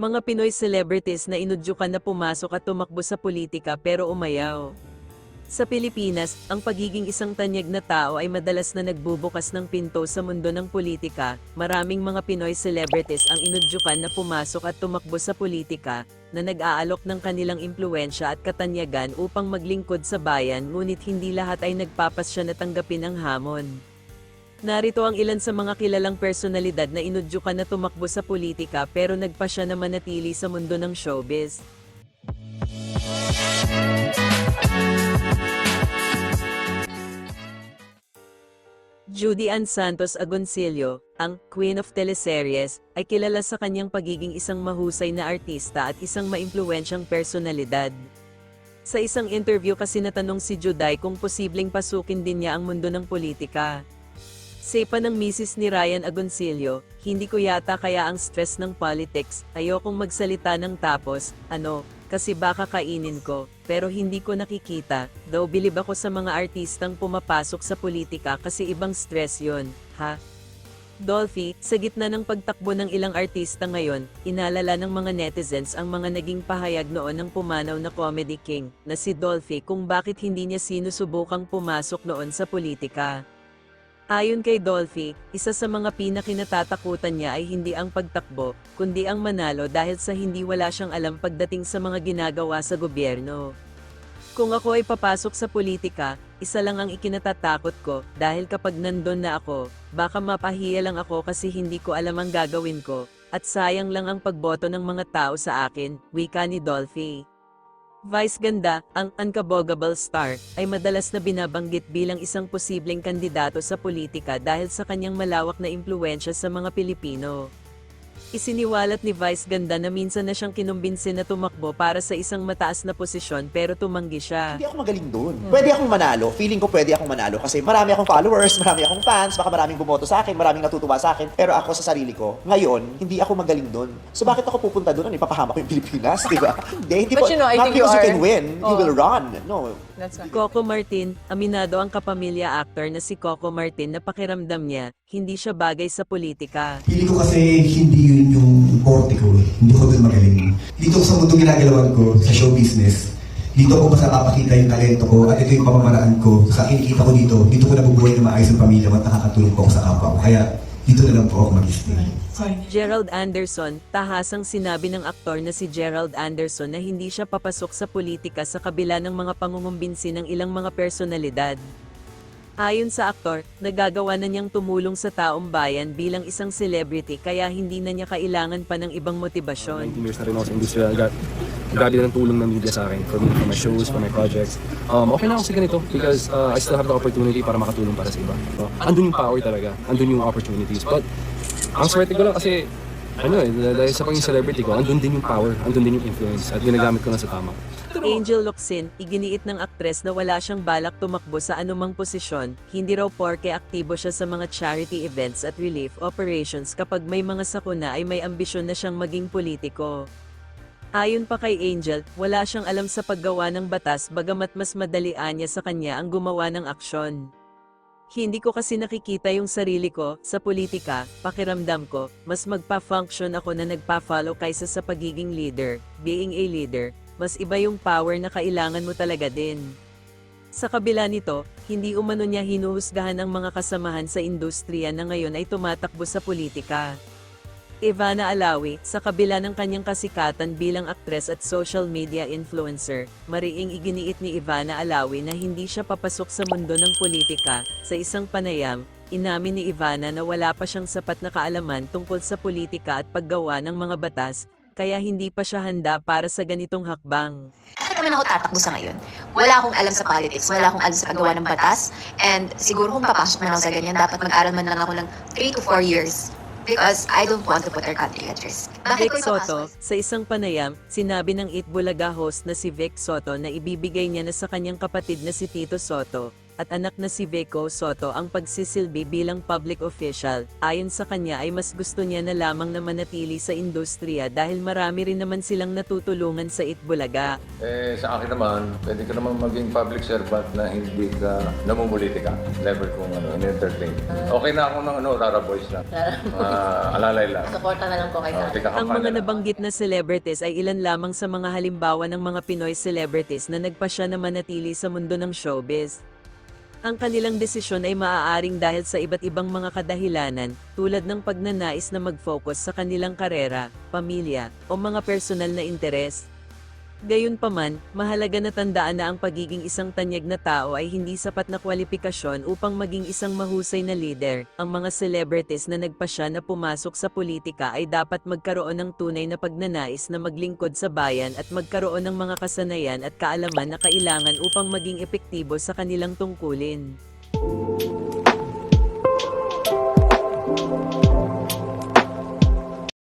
Mga Pinoy celebrities na inudyukan na pumasok at tumakbo sa politika pero umayaw. Sa Pilipinas, ang pagiging isang tanyag na tao ay madalas na nagbubukas ng pinto sa mundo ng politika. Maraming mga Pinoy celebrities ang inudyukan na pumasok at tumakbo sa politika, na nag-aalok ng kanilang impluensya at katanyagan upang maglingkod sa bayan ngunit hindi lahat ay nagpapasya na tanggapin ang hamon. Narito ang ilan sa mga kilalang personalidad na inudyukan na tumakbo sa politika pero nagpa siya na manatili sa mundo ng showbiz. Judy Ann Santos Agoncillo, ang Queen of Teleseries, ay kilala sa kanyang pagiging isang mahusay na artista at isang maimpluwensyang personalidad. Sa isang interview kasi natanong si Juday kung posibleng pasukin din niya ang mundo ng politika. Sepa ng misis ni Ryan Agoncillo, hindi ko yata kaya ang stress ng politics, ayokong magsalita ng tapos, ano, kasi baka kainin ko, pero hindi ko nakikita, daw bilib ako sa mga artistang pumapasok sa politika kasi ibang stress yon, ha? Dolphy, sa gitna ng pagtakbo ng ilang artista ngayon, inalala ng mga netizens ang mga naging pahayag noon ng pumanaw na comedy king, na si Dolphy kung bakit hindi niya sinusubukang pumasok noon sa politika. Ayon kay Dolphy, isa sa mga pinakinatatakutan niya ay hindi ang pagtakbo, kundi ang manalo dahil sa hindi wala siyang alam pagdating sa mga ginagawa sa gobyerno. Kung ako ay papasok sa politika, isa lang ang ikinatatakot ko dahil kapag nandun na ako, baka mapahiya lang ako kasi hindi ko alam ang gagawin ko, at sayang lang ang pagboto ng mga tao sa akin, wika ni Dolphy. Vice Ganda, ang unkabogable star, ay madalas na binabanggit bilang isang posibleng kandidato sa politika dahil sa kanyang malawak na impluensya sa mga Pilipino. Isiniwalat ni Vice Ganda na minsan na siyang kinumbinsin na tumakbo para sa isang mataas na posisyon pero tumanggi siya. Hindi ako magaling doon. Pwede akong manalo. Feeling ko pwede akong manalo kasi marami akong followers, marami akong fans, baka maraming bumoto sa akin, maraming natutuwa sa akin. Pero ako sa sarili ko, ngayon, hindi ako magaling doon. So bakit ako pupunta doon? Ano, ipapahama ko yung Pilipinas, di ba? Hindi, hindi But po. you know, I not think you because you are- can win, you Oh. will run. No. That's right. Coco Martin, aminado ang kapamilya actor na si Coco Martin na pakiramdam niya, hindi siya bagay sa politika. Pili ko kasi hindi yun yung forte ko eh. Hindi ko doon magaling. Dito sa mundo ginagalawan ko, sa show business, dito ko mas napapakita yung talento ko at ito yung pamamaraan ko. Sa kinikita ko dito, dito ko nabubuhay ng maayos ang pamilya ko at nakakatulong ako sa kapwa ko. Kaya dito na lang po ako mag-stay. Gerald Anderson, tahasang sinabi ng aktor na si Gerald Anderson na hindi siya papasok sa politika sa kabila ng mga pangungumbinsi ng ilang mga personalidad. Ayon sa aktor, nagagawa na niyang tumulong sa taong bayan bilang isang celebrity kaya hindi na niya kailangan pa ng ibang motibasyon. 19 years na rin ako sa industriya. Grabe ang tulong ng media sa akin for, me, for my shows, for my projects. Um, okay na ako sa ganito because uh, I still have the opportunity para makatulong para sa iba. So, andun yung power talaga. Andun yung opportunities. But, ang swerte ko lang kasi, ano eh, dahil sa pagiging celebrity ko, andun din yung power, andun din yung influence at ginagamit ko na sa tama. Angel Locsin, iginiit ng aktres na wala siyang balak tumakbo sa anumang posisyon, hindi raw porke aktibo siya sa mga charity events at relief operations kapag may mga sakuna ay may ambisyon na siyang maging politiko. Ayon pa kay Angel, wala siyang alam sa paggawa ng batas bagamat mas madalian niya sa kanya ang gumawa ng aksyon. Hindi ko kasi nakikita yung sarili ko sa politika, pakiramdam ko, mas magpa-function ako na nagpa-follow kaysa sa pagiging leader, being a leader, mas iba yung power na kailangan mo talaga din. Sa kabila nito, hindi umano niya hinuhusgahan ang mga kasamahan sa industriya na ngayon ay tumatakbo sa politika. Ivana Alawi, sa kabila ng kanyang kasikatan bilang aktres at social media influencer, mariing iginiit ni Ivana Alawi na hindi siya papasok sa mundo ng politika. Sa isang panayam, inamin ni Ivana na wala pa siyang sapat na kaalaman tungkol sa politika at paggawa ng mga batas, kaya hindi pa siya handa para sa ganitong hakbang. Bakit naman ako tatakbo sa ngayon? Wala akong alam sa politics, wala akong alam sa paggawa ng batas, and siguro kung papasok man ako sa ganyan, dapat mag-aral man lang ako ng 3 to 4 years because I don't want to put our country at risk. Bakit Vic ko Soto, ipapasok? sa isang panayam, sinabi ng Itbulaga host na si Vic Soto na ibibigay niya na sa kanyang kapatid na si Tito Soto at anak na si Vico Soto ang pagsisilbi bilang public official. Ayon sa kanya ay mas gusto niya na lamang na manatili sa industriya dahil marami rin naman silang natutulungan sa Itbulaga. Eh, sa akin naman, pwede ka naman maging public servant na hindi ka namumulitika. Never kung ano, in-entertain. Okay na ako ng ano, Rara Boys lang. Ah, alalay lang. Suporta na lang po kay tika Ang mga lang. nabanggit na celebrities ay ilan lamang sa mga halimbawa ng mga Pinoy celebrities na nagpasya na manatili sa mundo ng showbiz. Ang kanilang desisyon ay maaaring dahil sa iba't ibang mga kadahilanan tulad ng pagnanais na mag-focus sa kanilang karera, pamilya, o mga personal na interes. Gayunpaman, mahalaga na tandaan na ang pagiging isang tanyag na tao ay hindi sapat na kwalifikasyon upang maging isang mahusay na leader. Ang mga celebrities na nagpasya na pumasok sa politika ay dapat magkaroon ng tunay na pagnanais na maglingkod sa bayan at magkaroon ng mga kasanayan at kaalaman na kailangan upang maging epektibo sa kanilang tungkulin.